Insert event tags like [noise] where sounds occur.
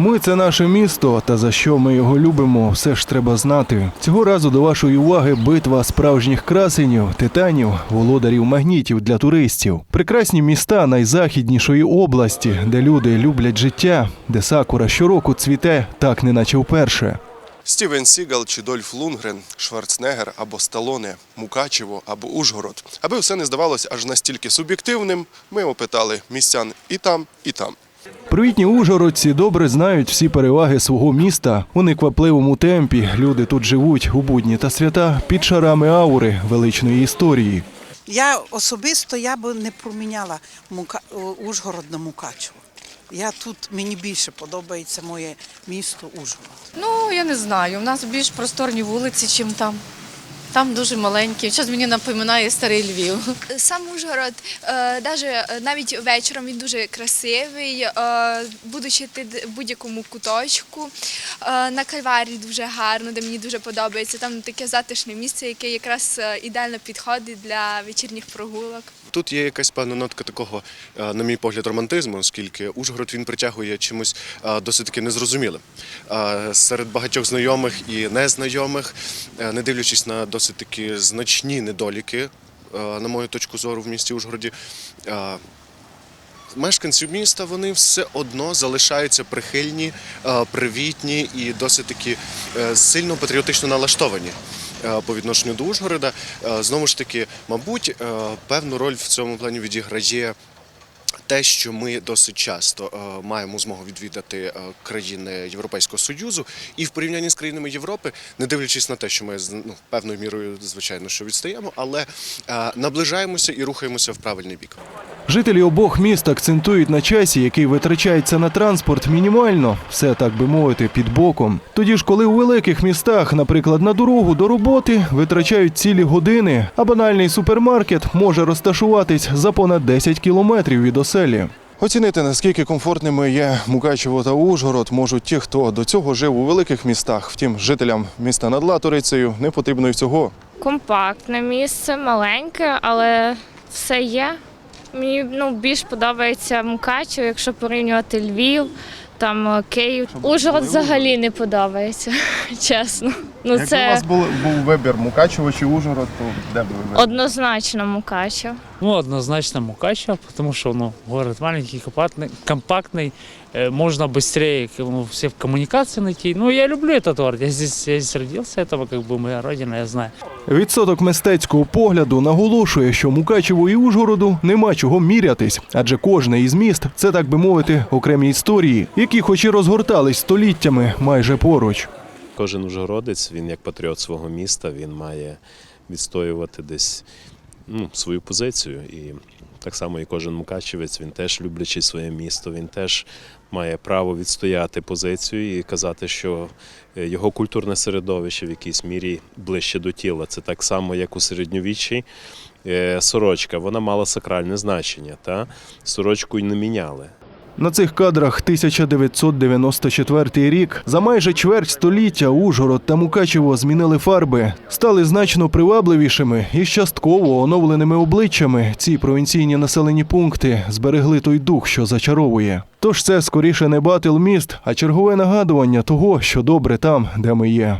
Ми це наше місто, та за що ми його любимо, все ж треба знати. Цього разу до вашої уваги битва справжніх красенів, титанів, володарів магнітів для туристів. Прекрасні міста найзахіднішої області, де люди люблять життя, де сакура щороку цвіте, так неначе вперше. Стівен Сігал чи Дольф Лунгрен, Шварценеггер або Сталоне, Мукачево або Ужгород. Аби все не здавалося аж настільки суб'єктивним, ми опитали містян і там, і там. Привітні ужгородці добре знають всі переваги свого міста. У неквапливому темпі люди тут живуть у будні та свята під шарами аури величної історії. Я особисто я би не проміняла Мука... Ужгород на Мукачево. Я тут мені більше подобається моє місто Ужгород. Ну, я не знаю. У нас більш просторні вулиці, чим там. Там дуже маленькі. Щось мені напоминає старий Львів. Сам Ужгород, е, е, навіть вечором він дуже красивий, е, будучи ти в будь-якому куточку. На Кальварі дуже гарно, де мені дуже подобається. Там таке затишне місце, яке якраз ідеально підходить для вечірніх прогулок. Тут є якась певна нотка такого, е, на мій погляд, романтизму, оскільки Ужгород він притягує чимось е, досить таки незрозумілим. Е, Серед багатьох знайомих і незнайомих, не дивлячись на досить таки значні недоліки, на мою точку зору, в місті Ужгороді. Мешканці міста вони все одно залишаються прихильні, привітні і досить таки сильно патріотично налаштовані по відношенню до Ужгорода. Е, Знову ж таки, мабуть, е, певну роль в цьому плані відіграє. Те, що ми досить часто е, маємо змогу відвідати е, країни Європейського Союзу, і в порівнянні з країнами Європи, не дивлячись на те, що ми ну, певною мірою, звичайно, що відстаємо, але е, наближаємося і рухаємося в правильний бік. Жителі обох міст акцентують на часі, який витрачається на транспорт мінімально, все так би мовити, під боком. Тоді ж, коли у великих містах, наприклад, на дорогу до роботи витрачають цілі години, а банальний супермаркет може розташуватись за понад 10 кілометрів від оселі. Оцінити, наскільки комфортними є Мукачево та Ужгород, можуть ті, хто до цього жив у великих містах. Втім, жителям міста над Латорицею не потрібно й цього. компактне місце, маленьке, але все є. Мені ну, більш подобається Мукачево, якщо порівнювати Львів, там е, Київ. Ужгород взагалі не подобається, [laughs] чесно. Ну це був, був вибір Мукачево чи Ужгород, то де б ви однозначно Мукачево. Ну, однозначно Мукачево, потому что ну, город маленький, компактный, компактный э, можно быстрее ну, все коммуникации найти. Ну, я люблю этот город, я здесь, я здесь родился, это как бы моя родина, я знаю. Відсоток мистецького погляду наголошує, що Мукачево і Ужгороду нема чого мірятись, адже кожне із міст це так би мовити окремі історії, які, хоч і розгортались століттями, майже поруч. Кожен ужгородець, він як патріот свого міста, він має відстоювати десь ну, свою позицію. І так само і кожен мукачевець, він теж люблячи своє місто, він теж має право відстояти позицію і казати, що е, його культурне середовище в якійсь мірі ближче до тіла. Це так само, як у середньовіччі. е, Сорочка, вона мала сакральне значення, та сорочку й не міняли. На цих кадрах 1994 рік за майже чверть століття Ужгород та Мукачево змінили фарби, стали значно привабливішими і з частково оновленими обличчями. Ці провінційні населені пункти зберегли той дух, що зачаровує. Тож це скоріше не батил міст, а чергове нагадування того, що добре там, де ми є.